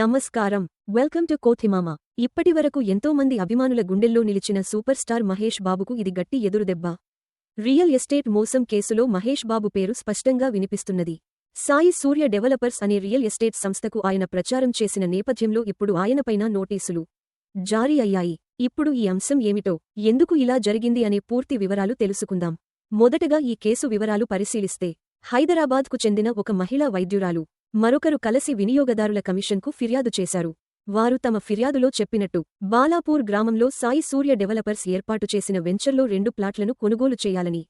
నమస్కారం. Welcome to కోథిమామ ఇప్పటివరకు ఎంతోమంది అభిమానుల గుండెల్లో నిలిచిన సూపర్ స్టార్ మహేష్ బాబుకు ఇది గట్టి ఎదురుదెబ్బ. రియల్ ఎస్టేట్ మోసం కేసులో మహేష్ బాబు పేరు స్పష్టంగా వినిపిస్తున్నది. సాయి సూర్య డెవలపర్స్ అనే రియల్ ఎస్టేట్ సంస్థకు ఆయన ప్రచారం చేసిన నేపథ్యంలో ఇప్పుడు ఆయనపైన నోటీసులు జారీ అయ్యాయి. ఇప్పుడు ఈ అంశం ఏమిటో ఎందుకు ఇలా జరిగింది అనే పూర్తి వివరాలు తెలుసుకుందాం. మొదటగా ఈ కేసు వివరాలు పరిశీలిస్తే హైదరాబాద్కు చెందిన ఒక మహిళా వైద్యురాలు మరొకరు కలసి వినియోగదారుల కమిషన్కు ఫిర్యాదు చేశారు. వారు తమ ఫిర్యాదులో చెప్పినట్టు బాలాపూర్ గ్రామంలో సాయి సూర్య డెవలపర్స్ ఏర్పాటు చేసిన వెంచర్లో రెండు ప్లాట్లను కొనుగోలు చేయాలని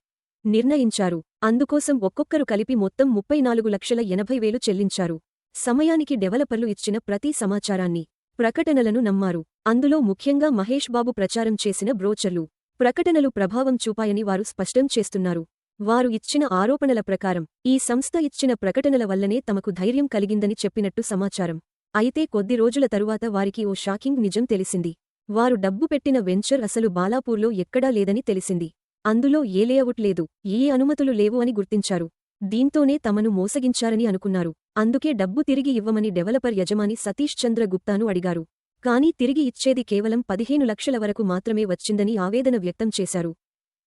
నిర్ణయించారు. అందుకోసం ఒక్కొక్కరు కలిపి మొత్తం ముప్పై నాలుగు లక్షల ఎనభై వేలు చెల్లించారు. సమయానికి డెవలపర్లు ఇచ్చిన ప్రతి సమాచారాన్ని ప్రకటనలను నమ్మారు. అందులో ముఖ్యంగా మహేష్ బాబు ప్రచారం చేసిన బ్రోచర్లు ప్రకటనలు ప్రభావం చూపాయని వారు స్పష్టం చేస్తున్నారు. వారు ఇచ్చిన ఆరోపణల ప్రకారం ఈ సంస్థ ఇచ్చిన ప్రకటనల వల్లనే తమకు ధైర్యం కలిగిందని చెప్పినట్టు సమాచారం. అయితే కొద్ది రోజుల తరువాత వారికి ఓ షాకింగ్ నిజం తెలిసింది. వారు డబ్బు పెట్టిన వెంచర్ అసలు బాలాపూర్లో ఎక్కడా లేదని తెలిసింది. అందులో ఏ లేఅవుట్ లేదు ఏ అనుమతులు లేవు అని గుర్తించారు. దీంతోనే తమను మోసగించారని అనుకున్నారు. అందుకే డబ్బు తిరిగి ఇవ్వమని డెవలపర్ యజమాని సతీష్ చంద్ర గుప్తాను అడిగారు. కానీ తిరిగి ఇచ్చేది కేవలం పదిహేను లక్షల వరకు మాత్రమే వచ్చిందని ఆవేదన వ్యక్తం చేశారు.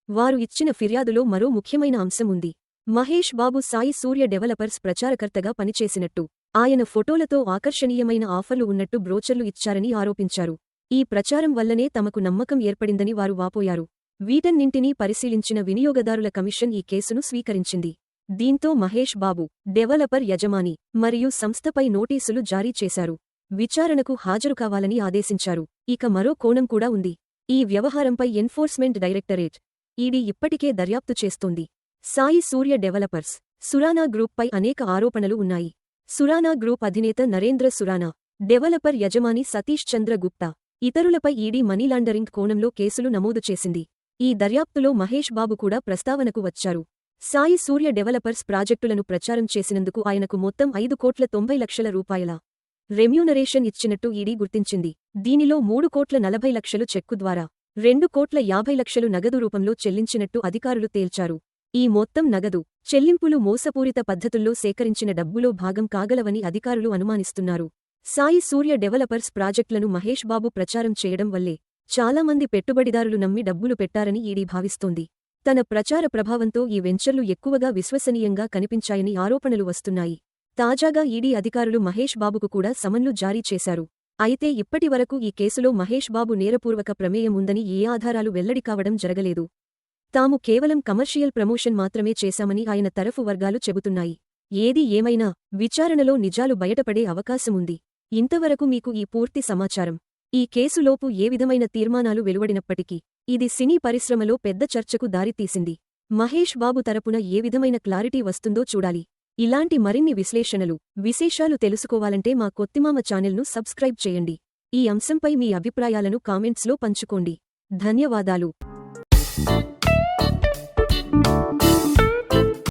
వారు ఇచ్చిన ఫిర్యాదులో మరో ముఖ్యమైన అంశం ఉంది. మహేష్ బాబు సాయి సూర్య డెవలపర్స్ ప్రచారకర్తగా పనిచేసినట్టు ఆయన ఫోటోలతో ఆకర్షణీయమైన ఆఫర్లు ఉన్నట్టు బ్రోచర్లు ఇచ్చారని ఆరోపించారు. ఈ ప్రచారం వల్లనే తమకు నమ్మకం ఏర్పడిందని వారు వాపోయారు. వీటన్నింటినీ పరిశీలించిన వినియోగదారుల కమిషన్ ఈ కేసును స్వీకరించింది. దీంతో మహేష్ బాబు డెవలపర్ యజమాని మరియు సంస్థపై నోటీసులు జారీ చేశారు. విచారణకు హాజరు కావాలని ఆదేశించారు. ఇక మరో కోణం కూడా ఉంది. ఈ వ్యవహారంపై ఎన్ఫోర్స్మెంట్ డైరెక్టరేట్ ఈడీ ఇప్పటికే దర్యాప్తు చేస్తోంది. సాయి సూర్య డెవలపర్స్ సురానా గ్రూప్పై అనేక ఆరోపణలు ఉన్నాయి. సురానా గ్రూప్ అధినేత నరేంద్ర సురానా డెవలపర్ యజమాని సతీష్ చంద్ర గుప్తా ఇతరులపై ఈడీ మనీలాండరింగ్ కోణంలో కేసులు నమోదు చేసింది. ఈ దర్యాప్తులో మహేష్ బాబు కూడా ప్రస్తావనకు వచ్చారు. సాయి సూర్య డెవలపర్స్ ప్రాజెక్టులను ప్రచారం చేసినందుకు ఆయనకు మొత్తం ఐదు కోట్ల తొంభై లక్షల రూపాయల రెమ్యూనరేషన్ ఇచ్చినట్టు ఈడీ గుర్తించింది. దీనిలో మూడు కోట్ల నలభై లక్షలు చెక్కు ద్వారా రెండు కోట్ల యాభై లక్షలు నగదు రూపంలో చెల్లించినట్టు అధికారులు తేల్చారు. ఈ మొత్తం నగదు చెల్లింపులు మోసపూరిత పద్ధతుల్లో సేకరించిన డబ్బులో భాగం కాగలవని అధికారులు అనుమానిస్తున్నారు. సాయి సూర్య డెవలపర్స్ ప్రాజెక్టులను మహేష్ బాబు ప్రచారం చేయడం వల్లే చాలామంది పెట్టుబడిదారులు నమ్మి డబ్బులు పెట్టారని ఈడీ భావిస్తోంది. తన ప్రచార ప్రభావంతో ఈ వెంచర్లు ఎక్కువగా విశ్వసనీయంగా కనిపించాయని ఆరోపణలు వస్తున్నాయి. తాజాగా ఈడీ అధికారులు మహేష్ బాబుకు కూడా సమన్లు జారీ చేశారు. అయితే ఇప్పటివరకు ఈ కేసులో మహేష్ బాబు నేరపూర్వక ప్రమేయం ఉందని ఏ ఆధారాలు వెల్లడి కావడం జరగలేదు. తాము కేవలం కమర్షియల్ ప్రమోషన్ మాత్రమే చేశామని ఆయన తరఫు వర్గాలు చెబుతున్నాయి. ఏది ఏమైనా విచారణలో నిజాలు బయటపడే అవకాశముంది ఇంతవరకు మీకు ఈ పూర్తి సమాచారం. ఈ కేసులోపు ఏ విధమైన తీర్మానాలు వెలువడినప్పటికీ ఇది సినీ పరిశ్రమలో పెద్ద చర్చకు దారితీసింది. మహేష్ బాబు తరపున ఏ విధమైన క్లారిటీ వస్తుందో చూడాలి. ఇలాంటి మరిన్ని విశ్లేషణలు విశేషాలు తెలుసుకోవాలంటే మా కొత్తిమామ ఛానల్ను సబ్స్క్రైబ్ చేయండి. ఈ అంశంపై మీ అభిప్రాయాలను కామెంట్స్లో పంచుకోండి. ధన్యవాదాలు.